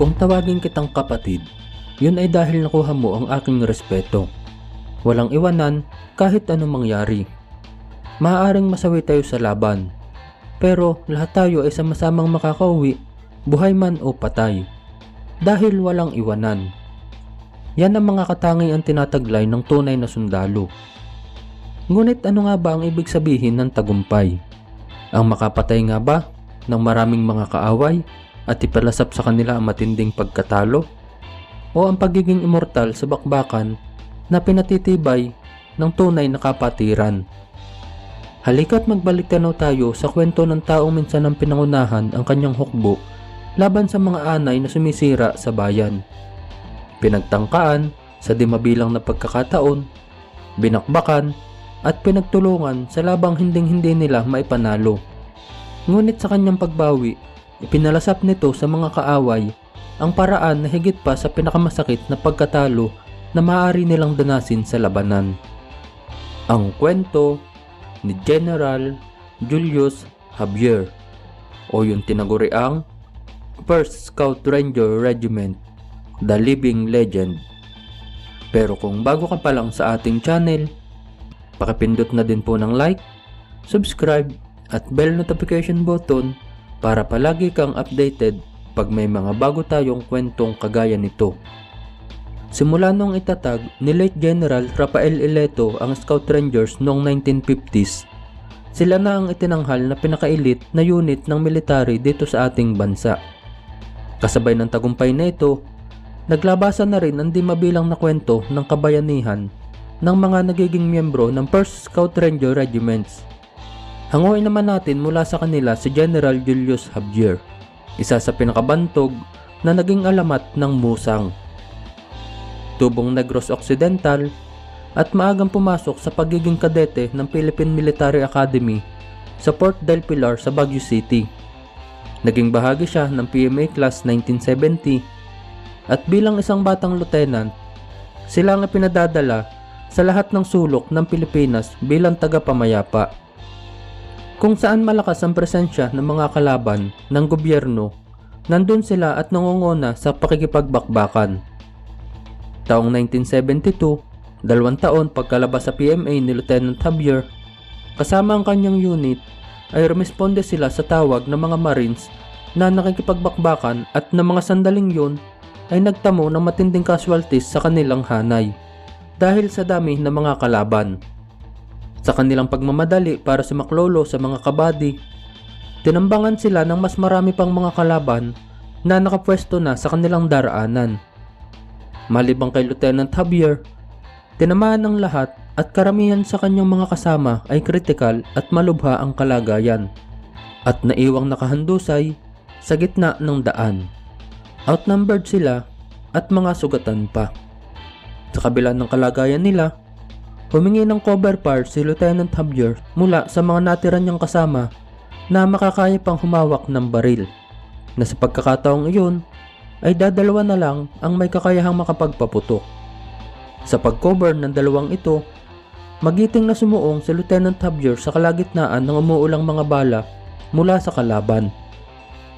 Kung tawagin kitang kapatid, yun ay dahil nakuha mo ang aking respeto. Walang iwanan kahit anong mangyari. Maaaring masawi tayo sa laban, pero lahat tayo ay sama-samang makakauwi, buhay man o patay. Dahil walang iwanan. Yan ang mga katangiang tinataglay ng tunay na sundalo. Ngunit ano nga ba ang ibig sabihin ng tagumpay? Ang makapatay nga ba ng maraming mga kaaway at ipalasap sa kanila ang matinding pagkatalo? O ang pagiging immortal sa bakbakan na pinatitibay ng tunay na kapatiran? Halika't magbalik tanaw tayo sa kwento ng taong minsan ang pinangunahan ang kanyang hukbo laban sa mga anay na sumisira sa bayan. Pinagtangkaan sa di mabilang na pagkakataon, binakbakan at pinagtulungan sa labang hinding-hindi nila maipanalo. Ngunit sa kanyang pagbawi, ipinalasap nito sa mga kaaway ang paraan na higit pa sa pinakamasakit na pagkatalo na maaari nilang danasin sa labanan. Ang kwento ni General Julius Javier o yung tinaguriang 1st Scout Ranger Regiment, The Living Legend. Pero kung bago ka pa lang sa ating channel, pakipindot na din po ng like, subscribe at bell notification button para palagi kang updated pag may mga bago tayong kwentong kagaya nito. Simula nung itatag ni late General Rafael Ileto ang Scout Rangers noong 1950s, sila na ang itinanghal na pinakailit na unit ng military dito sa ating bansa. Kasabay ng tagumpay na ito, naglabasan na rin ang di mabilang na kwento ng kabayanihan ng mga nagiging miyembro ng 1st Scout Ranger Regiments. Hanguin naman natin mula sa kanila si General Julius Javier, isa sa pinakabantog na naging alamat ng musang tubong Negros Occidental at maagang pumasok sa pagiging kadete ng Philippine Military Academy sa Port del Pilar sa Baguio City. Naging bahagi siya ng PMA Class 1970 at bilang isang batang lieutenant, sila ang pinadadala sa lahat ng sulok ng Pilipinas bilang tagapamayapa. Kung saan malakas ang presensya ng mga kalaban ng gobyerno, nandun sila at nangunguna sa pakikipagbakbakan. Taong 1972, dalawang taon pagkalabas sa PMA ni Lieutenant Javier, kasama ang kanyang unit ay rumesponde sila sa tawag ng mga Marines na nakikipagbakbakan at ng mga sandaling yun ay nagtamo ng matinding casualties sa kanilang hanay dahil sa dami ng mga kalaban. Sa kanilang pagmamadali para sa maklolo sa mga kabady, tinambangan sila ng mas marami pang mga kalaban na nakapwesto na sa kanilang daraanan. Malibang kay Lieutenant Javier, tinamaan ng lahat at karamihan sa kanyang mga kasama ay kritikal at malubha ang kalagayan at naiwang nakahandusay sa gitna ng daan. Outnumbered sila at mga sugatan pa. Sa kabila ng kalagayan nila, humingi ng cover fire si Lieutenant Javier mula sa mga natira niyang kasama na makakaya pang humawak ng baril na sa pagkakataong iyon ay dadalawa na lang ang may kakayahang makapagpaputok. Sa pag-cover ng dalawang ito, magiting na sumuong si Lieutenant Javier sa kalagitnaan ng umuulang mga bala mula sa kalaban.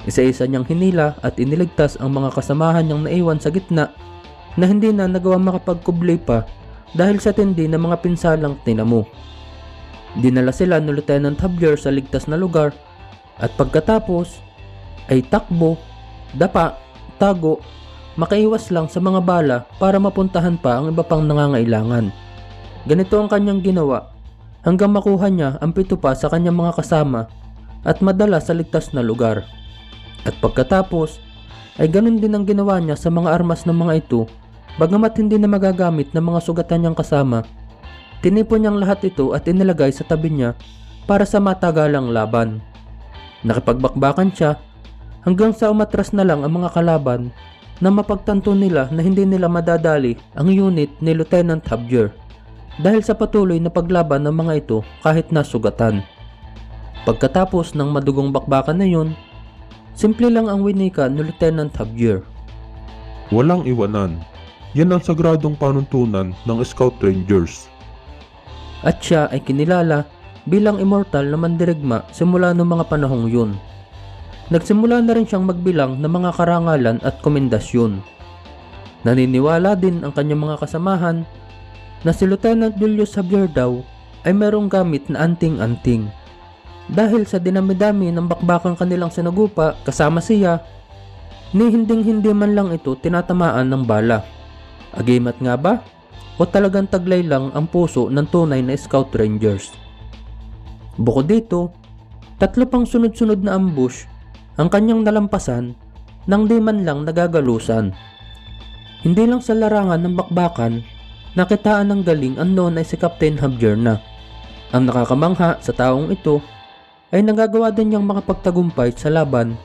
Isa-isa niyang hinila at iniligtas ang mga kasamahan niyang naiwan sa gitna na hindi na nagawa makapagkublay pa dahil sa tindi ng mga pinsalang tinamo. Dinala sila ni Lieutenant Javier sa ligtas na lugar at pagkatapos ay takbo, dapa tago, makaiwas lang sa mga bala para mapuntahan pa ang iba pang nangangailangan. Ganito ang kanyang ginawa hanggang makuha niya ang pito pa sa kanyang mga kasama at madala sa ligtas na lugar. At pagkatapos, ay ganun din ang ginawa niya sa mga armas ng mga ito bagamat hindi na magagamit ng mga sugatan niyang kasama. Tinipon niyang lahat ito at inilagay sa tabi niya para sa matagalang laban. Nakipagbakbakan siya hanggang sa umatras na lang ang mga kalaban na mapagtanto nila na hindi nila madadali ang unit ni Lieutenant Javier dahil sa patuloy na paglaban ng mga ito kahit nasugatan. Pagkatapos ng madugong bakbakan na yun, simple lang ang winika ni Lieutenant Javier. Walang iwanan. Yan ang sagradong panuntunan ng Scout Rangers. At siya ay kinilala bilang immortal na mandirigma simula noong mga panahong yun. nagsimula na rin siyang magbilang ng mga karangalan at komendasyon. Naniniwala din ang kanyang mga kasamahan na si Lieutenant Julius Javier daw ay merong gamit na anting-anting. Dahil sa dinami-dami ng bakbakang kanilang sinagupa kasama siya, ni hinding-hindi man lang ito tinatamaan ng bala. Agimat nga ba? O talagang taglay lang ang puso ng tunay na Scout Rangers? Bukod dito, tatlo pang sunod-sunod na ambush ang kanyang nalampasan nang di man lang nagagalusan. Hindi lang sa larangan ng bakbakan, nakitaan ng galing ang noon ay si Captain Javier. Ang nakakamangha sa taong ito ay nagagawa din niyang makapagtagumpay sa laban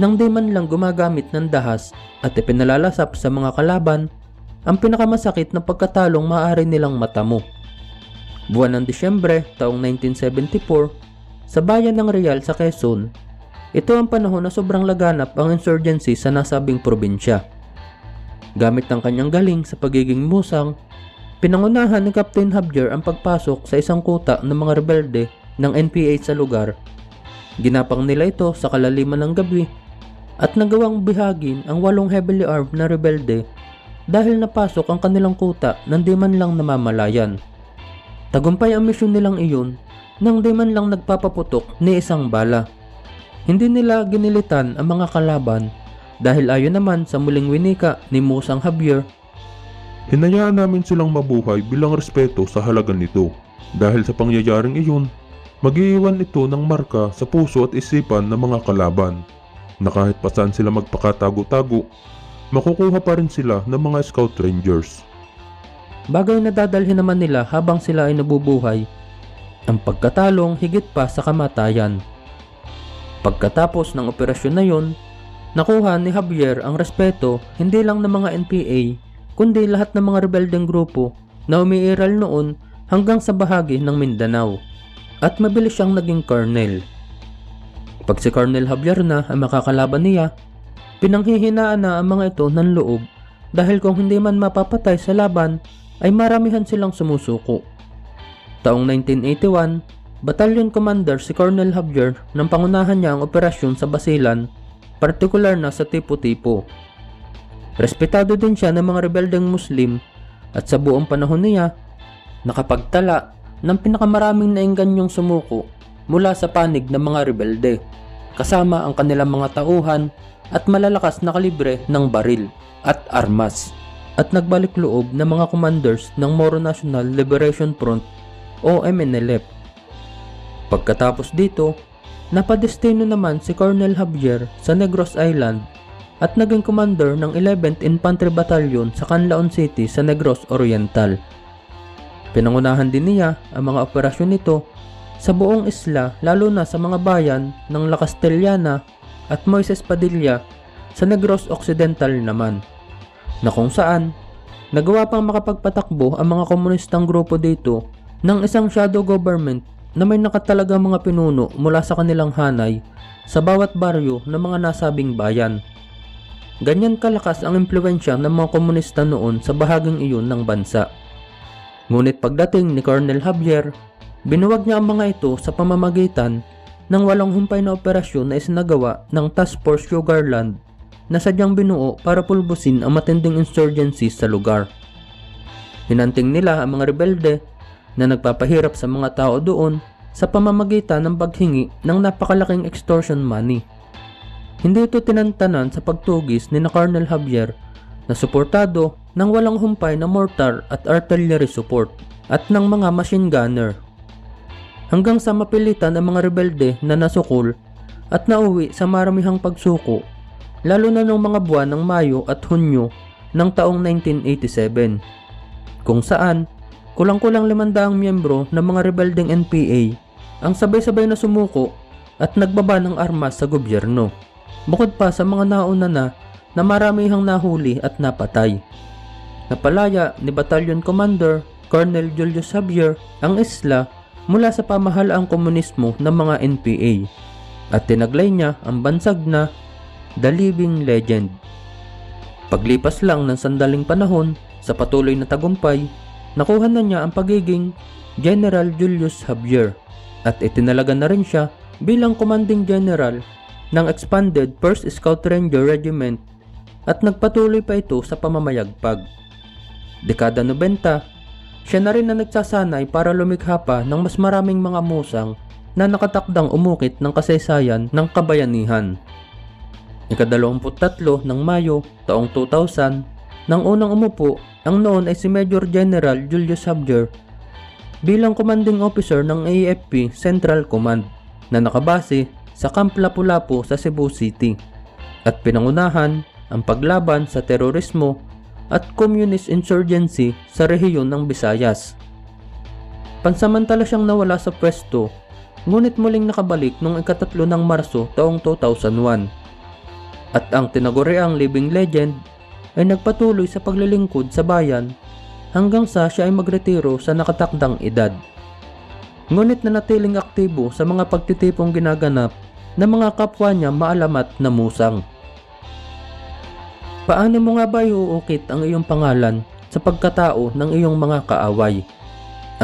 nang di man lang gumagamit ng dahas at ipinalalasap sa mga kalaban ang pinakamasakit na pagkatalong maaari nilang matamo. Buwan ng Disyembre taong 1974, sa bayan ng Real sa Quezon, ito ang panahon na sobrang laganap ang insurgency sa nasabing probinsya. Gamit ng kanyang galing sa pagiging musang, pinangunahan ni Captain Javier ang pagpasok sa isang kuta ng mga rebelde ng NPA sa lugar. Ginapang nila ito sa kalaliman ng gabi at nagawang bihagin ang walong heavily armed na rebelde dahil napasok ang kanilang kuta nang di man lang namamalayan. Tagumpay ang misyon nilang iyon nang di man lang nagpapaputok ni isang bala. Hindi nila ginilitan ang mga kalaban dahil ayon naman sa muling winika ni Musang Javier Hinayaan namin silang mabuhay bilang respeto sa halaga nito. Dahil sa pangyayaring iyon, mag-iiwan ito ng marka sa puso at isipan ng mga kalaban na kahit pa saan sila magpakatago-tago, makukuha pa rin sila ng mga scout rangers. Bagay na dadalhin naman nila habang sila ay nabubuhay ang pagkatalong higit pa sa kamatayan. Pagkatapos ng operasyon na yon, nakuha ni Javier ang respeto hindi lang ng mga NPA kundi lahat ng mga rebeldeng grupo na umiiral noon hanggang sa bahagi ng Mindanao at mabilis siyang naging colonel. Pag si Colonel Javier na ang makakalaban niya, pinanghihinaan na ang mga ito ng loob dahil kung hindi man mapapatay sa laban ay maramihan silang sumusuko. Taong 1981, Battalion Commander si Colonel Javier nang pangunahan niya ang operasyon sa Basilan, partikular na sa Tipo-Tipo. Respetado din siya ng mga rebeldeng Muslim at sa buong panahon niya, nakapagtala ng pinakamaraming naingganyong sumuko mula sa panig ng mga rebelde, kasama ang kanilang mga tauhan at malalakas na kalibre ng baril at armas at nagbalik loob ng mga commanders ng Moro National Liberation Front o MNLF. Pagkatapos dito, napadestino naman si Colonel Javier sa Negros Island at naging commander ng 11th Infantry Battalion sa Canlaon City sa Negros Oriental. Pinangunahan din niya ang mga operasyon nito sa buong isla lalo na sa mga bayan ng La Castellana at Moises Padilla sa Negros Occidental naman na kung saan nagawa pang makapagpatakbo ang mga komunistang grupo dito ng isang shadow government na may nakatalagang mga pinuno mula sa kanilang hanay sa bawat baryo ng mga nasabing bayan. Ganyan kalakas ang impluensya ng mga komunista noon sa bahaging iyon ng bansa. Ngunit pagdating ni Colonel Javier, binuwag niya ang mga ito sa pamamagitan ng walang humpay na operasyon na isinagawa ng Task Force Sugarland na sadyang binuo para pulbusin ang matinding insurgency sa lugar. Hinanting nila ang mga rebelde na nagpapahirap sa mga tao doon sa pamamagitan ng paghingi ng napakalaking extortion money. Hindi ito tinantanan sa pagtugis ni na Colonel Javier na suportado ng walang humpay na mortar at artillery support at ng mga machine gunner. Hanggang sa mapilitan ang mga rebelde na nasukol at nauwi sa maramihang pagsuko lalo na noong mga buwan ng Mayo at Hunyo ng taong 1987 kung saan kulang-kulang 500 miyembro ng mga rebeldeng NPA ang sabay-sabay na sumuko at nagbaba ng armas sa gobyerno. Bukod pa sa mga nauna na na maramihang nahuli at napatay. Napalaya ni Battalion Commander Colonel Julius Javier ang isla mula sa pamahalaang komunismo ng mga NPA at tinaglay niya ang bansag na The Living Legend. Paglipas lang ng sandaling panahon sa patuloy na tagumpay, nakuha na niya ang pagiging General Julius Javier at itinalaga na rin siya bilang commanding general ng Expanded 1st Scout Ranger Regiment at nagpatuloy pa ito sa pamamayagpag. Dekada 90, siya na rin na nagsasanay para lumikha pa ng mas maraming mga musang na nakatakdang umukit ng kasaysayan ng kabayanihan. Ikadalawamput-tatlo ng Mayo taong 2000, nang unang umupo, ang noon ay si Major General Julius Habger bilang commanding officer ng AFP Central Command na nakabase sa Camp Lapu-Lapu sa Cebu City at pinangunahan ang paglaban sa terorismo at communist insurgency sa rehiyon ng Visayas. Pansamantala siyang nawala sa pwesto, ngunit muling nakabalik noong ikatatlo ng Marso taong 2001. At ang tinaguriang living legend ay nagpatuloy sa paglilingkod sa bayan hanggang sa siya ay magretiro sa nakatakdang edad. Ngunit nanatiling aktibo sa mga pagtitipong ginaganap ng mga kapwa niya maalamat na musang. Paano mo nga ba iuukit ang iyong pangalan sa pagkatao ng iyong mga kaaway?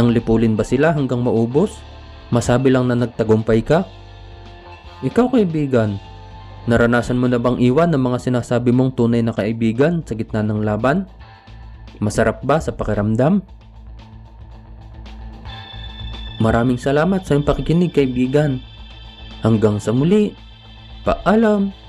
Ang lipulin ba sila hanggang maubos? Masabi lang na nagtagumpay ka? Ikaw kaibigan, naranasan mo na bang iwan ng mga sinasabi mong tunay na kaibigan sa gitna ng laban? Masarap ba sa pakiramdam? Maraming salamat sa iyong pakikinig kaibigan. Hanggang sa muli, paalam!